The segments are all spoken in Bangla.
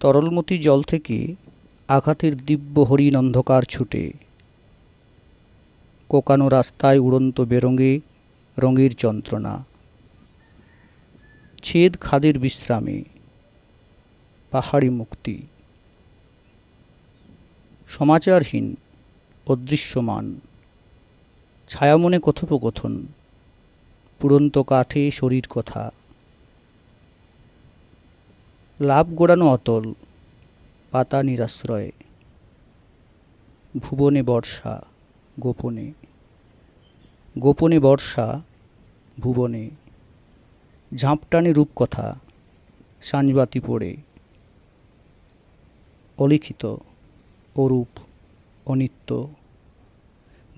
তরলমতি জল থেকে আঘাতের দিব্য হরিণ অন্ধকার ছুটে। কোকানো রাস্তায় উড়ন্ত বেরঙে রঙের যন্ত্রণা। ছেদ খাদের বিশ্রামে। পাহাড়ি মুক্তি। সমাচারহীন, অদৃশ্যমান। ছায়ামনে কথোপকথন। পুরন্ত কাঠে শরীর কথা। লাভ গোড়ানো অতল, পাতা নিরাশ্রয়ে। ভুবনে বর্ষা, গোপনে। গোপনে বর্ষা, ভুবনে। ঝাঁপটানে রূপকথা সাঁঝবাতি পড়ে। অলিখিত, অরূপ, অনিত্য।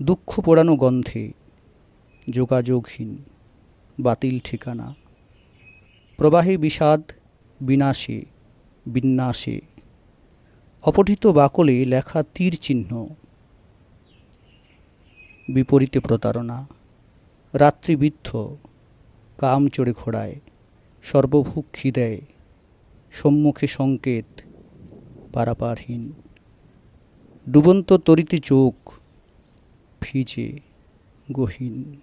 দুঃখ পোড়ানো গন্ধে, যোগাযোগহীন, বাতিল ঠিকানা। প্রবাহে বিষাদ বিনাশে, বিন্যাসে। অপঠিত বাকলে লেখা তীর চিহ্ন। বিপরীতে প্রতারণা। রাত্রিবিদ্ধ কাম চড়ে ঘোড়ায় সর্বভূক খিদেয়, সম্মুখে সংকেত, পারাপারহীন। ডুবন্ত তরিতে চোখ ভিজে, গহীন।